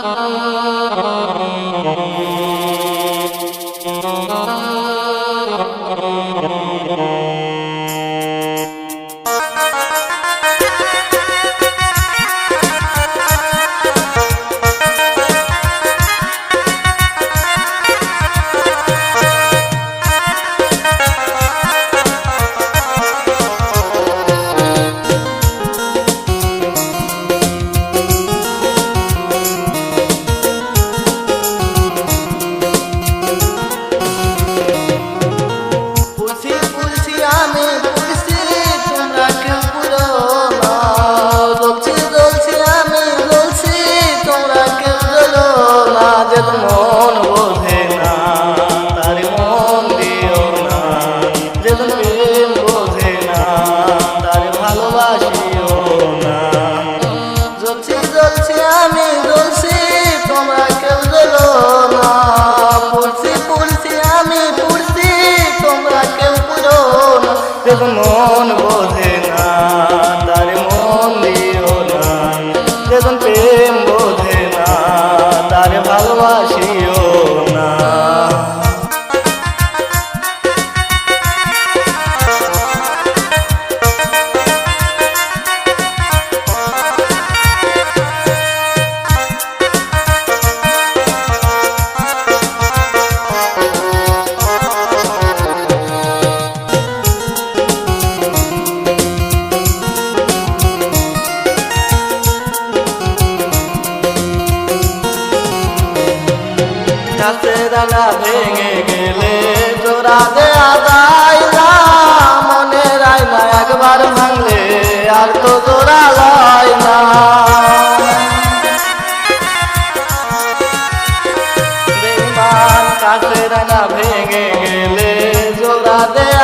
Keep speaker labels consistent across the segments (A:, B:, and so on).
A: Música ভালোবাসিও না। জ্বলছি জ্বলছি আমি জ্বলছি তোমরা কেউ জ্বলো না। পুলসি পুলসি আমি পুলসি তোমরা কেউ পুরো না। যখন মন বোঝে না তার মন দিও না। যখন প্রেম বোঝে না তার ভালোবাসিও গাছে দানা ভেঙে গেলে জোড়া দেয়া যায় না। রায় না, একবার ভাঙলে আর তো জোড়া লয় না। কাছে রানা ভেঙে গেলে জোড়া দেয়া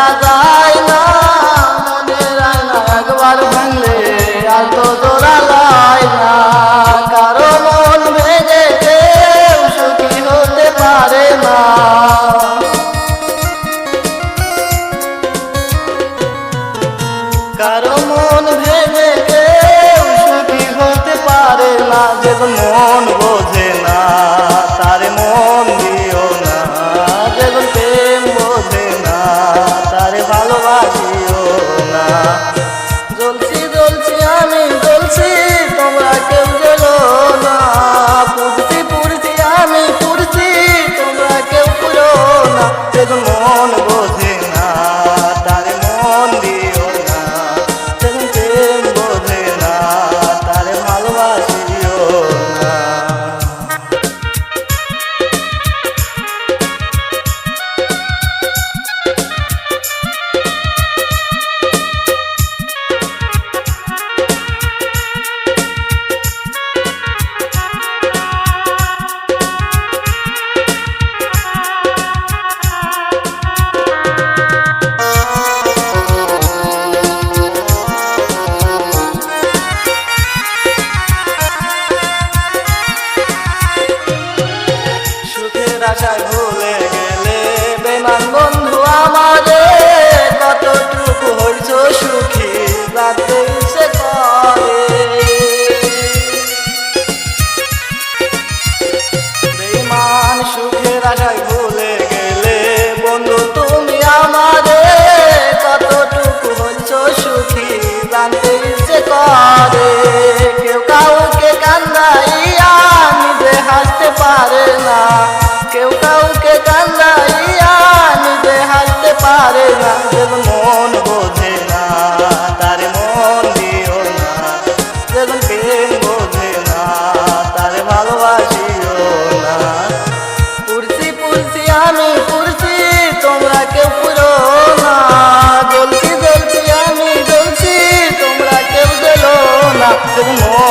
A: আশায় ভুলে গেলে বেমান বন্ধু আমাদের, কতটুকু হইছ সুখী রাতে সে করে? বেমান সুখের আশায় ভুলে গেলে বন্ধু তুমি আমাদের, কতটুকু হইছ সুখী জানতে ইচ্ছে করে? 我